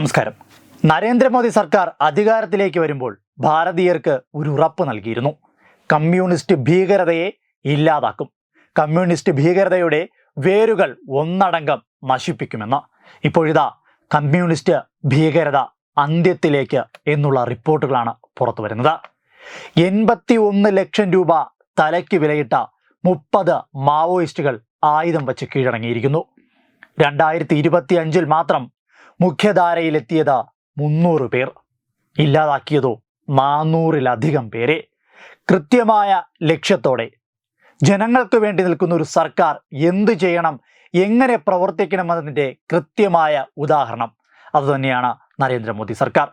നമസ്കാരം. നരേന്ദ്രമോദി സർക്കാർ അധികാരത്തിലേക്ക് വരുമ്പോൾ ഭാരതീയർക്ക് ഒരു ഉറപ്പ് നൽകിയിരുന്നു. കമ്മ്യൂണിസ്റ്റ് ഭീകരതയെ ഇല്ലാതാക്കും. കമ്മ്യൂണിസ്റ്റ് ഭീകരതയുടെ വേരുകൾ ഒന്നടങ്കം നശിപ്പിക്കുമെന്ന്. ഇപ്പോഴിതാ കമ്മ്യൂണിസ്റ്റ് ഭീകരത അന്ത്യത്തിലേക്ക് എന്നുള്ള റിപ്പോർട്ടുകളാണ് പുറത്തു വരുന്നത്. എൺപത്തി ഒന്ന് ലക്ഷം രൂപ തലയ്ക്ക് വിലയിട്ട മുപ്പത് മാവോയിസ്റ്റുകൾ ആയുധം വച്ച് കീഴടങ്ങിയിരിക്കുന്നു. രണ്ടായിരത്തി ഇരുപത്തി അഞ്ചിൽ മാത്രം മുഖ്യധാരയിലെത്തിയത് മുന്നൂറ് പേർ. ഇല്ലാതാക്കിയതോ നാനൂറിലധികം പേരെ. കൃത്യമായ ലക്ഷ്യത്തോടെ ജനങ്ങൾക്ക് വേണ്ടി നിൽക്കുന്ന ഒരു സർക്കാർ എന്തു ചെയ്യണം എങ്ങനെ പ്രവർത്തിക്കണമെന്നതിന്റെ കൃത്യമായ ഉദാഹരണം അതുതന്നെയാണ് നരേന്ദ്രമോദി സർക്കാർ.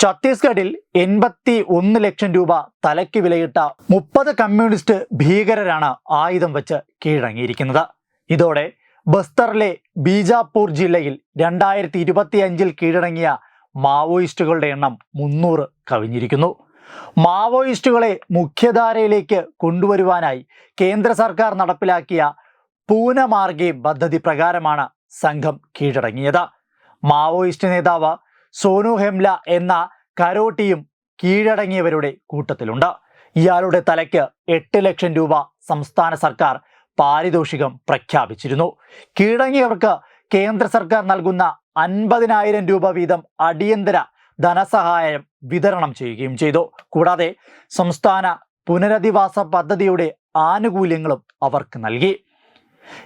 ഛത്തീസ്ഗഡിൽ എൺപത്തി ഒന്ന് ലക്ഷം രൂപ തലയ്ക്ക് വിലയിട്ട മുപ്പത് കമ്മ്യൂണിസ്റ്റ് ഭീകരരാണ് ആയുധം വച്ച് കീഴടങ്ങിയിരിക്കുന്നത്. ഇതോടെ ബസ്തറിലെ ബീജാപൂർ ജില്ലയിൽ രണ്ടായിരത്തി ഇരുപത്തി അഞ്ചിൽ കീഴടങ്ങിയ മാവോയിസ്റ്റുകളുടെ എണ്ണം മുന്നൂറ് കവിഞ്ഞിരിക്കുന്നു. മാവോയിസ്റ്റുകളെ മുഖ്യധാരയിലേക്ക് കൊണ്ടുവരുവാനായി കേന്ദ്ര സർക്കാർ നടപ്പിലാക്കിയ പൂനമാർഗെ പദ്ധതി പ്രകാരമാണ് സംഘം കീഴടങ്ങിയത്. മാവോയിസ്റ്റ് നേതാവ് സോനു ഹെംല എന്ന കരോട്ടിയും കീഴടങ്ങിയവരുടെ കൂട്ടത്തിലുണ്ട്. ഇയാളുടെ തലയ്ക്ക് എട്ട് ലക്ഷം രൂപ സംസ്ഥാന സർക്കാർ പാരിതോഷികം പ്രഖ്യാപിച്ചിരുന്നു. കീഴടങ്ങിയവർക്ക് കേന്ദ്ര സർക്കാർ നൽകുന്ന അൻപതിനായിരം രൂപ വീതം അടിയന്തര ധനസഹായം വിതരണം ചെയ്യുകയും ചെയ്തു. കൂടാതെ സംസ്ഥാന പുനരധിവാസ പദ്ധതിയുടെ ആനുകൂല്യങ്ങളും അവർക്ക് നൽകി.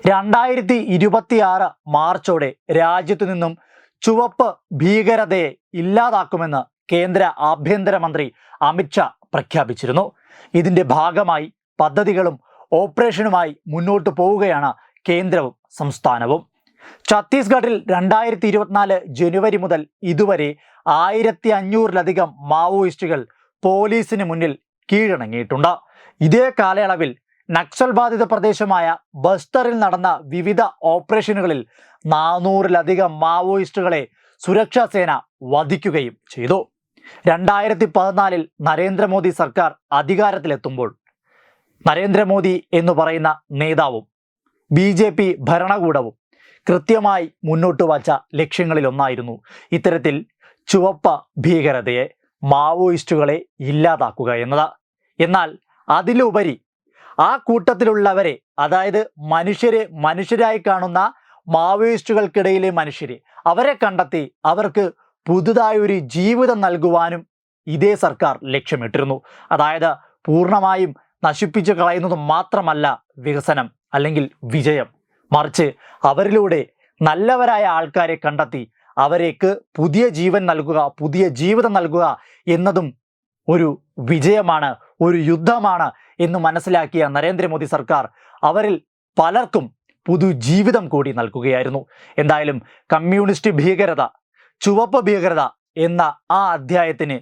രണ്ടായിരത്തി ഇരുപത്തിയാറ് മാർച്ചോടെ രാജ്യത്തു നിന്നും ചുവപ്പ് ഭീകരതയെ ഇല്ലാതാക്കുമെന്ന് കേന്ദ്ര ആഭ്യന്തരമന്ത്രി അമിത്ഷാ പ്രഖ്യാപിച്ചിരുന്നു. ഇതിന്റെ ഭാഗമായി പദ്ധതികളും ഓപ്പറേഷനുമായി മുന്നോട്ട് പോവുകയാണ് കേന്ദ്രവും സംസ്ഥാനവും. ഛത്തീസ്ഗഡിൽ രണ്ടായിരത്തി ഇരുപത്തിനാല് ജനുവരി മുതൽ ഇതുവരെ ആയിരത്തി അഞ്ഞൂറിലധികം മാവോയിസ്റ്റുകൾ പോലീസിന് മുന്നിൽ കീഴടങ്ങിയിട്ടുണ്ട്. ഇതേ കാലയളവിൽ നക്സൽ ബാധിത പ്രദേശമായ ബസ്തറിൽ നടന്ന വിവിധ ഓപ്പറേഷനുകളിൽ നാനൂറിലധികം മാവോയിസ്റ്റുകളെ സുരക്ഷാ സേന വധിക്കുകയും ചെയ്തു. രണ്ടായിരത്തി പതിനാലിൽ നരേന്ദ്രമോദി സർക്കാർ അധികാരത്തിലെത്തുമ്പോൾ നരേന്ദ്രമോദി എന്ന് പറയുന്ന നേതാവും ബി ജെ പി ഭരണകൂടവും കൃത്യമായി മുന്നോട്ട് വച്ച ലക്ഷ്യങ്ങളിലൊന്നായിരുന്നു ഇത്തരത്തിൽ ചുവപ്പ ഭീകരതയെ മാവോയിസ്റ്റുകളെ ഇല്ലാതാക്കുക എന്നത്. എന്നാൽ അതിലുപരി ആ കൂട്ടത്തിലുള്ളവരെ അതായത് മനുഷ്യരെ മനുഷ്യരായി കാണുന്ന മാവോയിസ്റ്റുകൾക്കിടയിലെ മനുഷ്യരെ അവരെ കണ്ടെത്തി അവർക്ക് പുതുതായൊരു ജീവിതം നൽകുവാനും ഇതേ സർക്കാർ ലക്ഷ്യമിട്ടിരുന്നു. അതായത് പൂർണമായും നശിപ്പിച്ചു കളയുന്നത് മാത്രമല്ല വികസനം അല്ലെങ്കിൽ വിജയം. മറിച്ച് അവരിലൂടെ നല്ലവരായ ആൾക്കാരെ കണ്ടെത്തി അവരേക്ക് പുതിയ ജീവൻ നൽകുക പുതിയ ജീവിതം നൽകുക എന്നതും ഒരു വിജയമാണ് ഒരു യുദ്ധമാണ് എന്ന് മനസ്സിലാക്കിയ നരേന്ദ്രമോദി സർക്കാർ അവരിൽ പലർക്കും പുതു ജീവിതം കൂടി നൽകുകയായിരുന്നു. എന്തായാലും കമ്മ്യൂണിസ്റ്റ് ഭീകരത ചുവപ്പ് ഭീകരത എന്ന ആ അധ്യായത്തിന്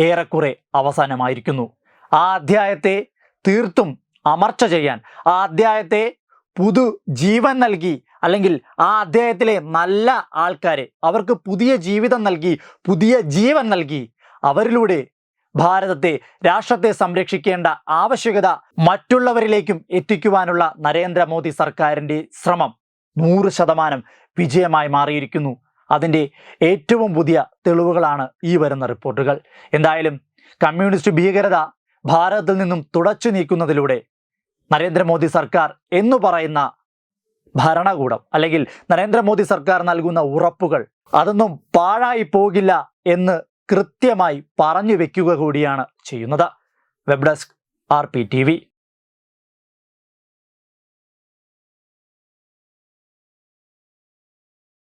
ഏറെക്കുറെ അവസാനമായിരിക്കുന്നു. ആ അധ്യായത്തെ തീർത്തും അമർച്ച ചെയ്യാൻ. ആ അധ്യായത്തെ പുതു ജീവൻ നൽകി അല്ലെങ്കിൽ ആ അധ്യായത്തിലെ നല്ല ആൾക്കാരെ അവർക്ക് പുതിയ ജീവിതം നൽകി പുതിയ ജീവൻ നൽകി. അവരിലൂടെ ഭാരതത്തെ രാഷ്ട്രത്തെ സംരക്ഷിക്കേണ്ട ആവശ്യകത മറ്റുള്ളവരിലേക്കും എത്തിക്കുവാനുള്ള നരേന്ദ്രമോദി സർക്കാരിന്റെ ശ്രമം നൂറ് ശതമാനം വിജയമായി മാറിയിരിക്കുന്നു. അതിന്റെ ഏറ്റവും പുതിയ തെളിവുകളാണ് ഈ വരുന്ന റിപ്പോർട്ടുകൾ. എന്തായാലും കമ്മ്യൂണിസ്റ്റ് ഭീകരത ഭാരതത്തിൽ നിന്നും തുടച്ചു നീക്കുന്നതിലൂടെ നരേന്ദ്രമോദി സർക്കാർ എന്ന് പറയുന്ന ഭരണകൂടം അല്ലെങ്കിൽ നരേന്ദ്രമോദി സർക്കാർ നൽകുന്ന ഉറപ്പുകൾ അതൊന്നും പാഴായി പോകില്ല എന്ന് കൃത്യമായി പറഞ്ഞു വെക്കുക കൂടിയാണ് ചെയ്യുന്നത്. Web desk R P T V.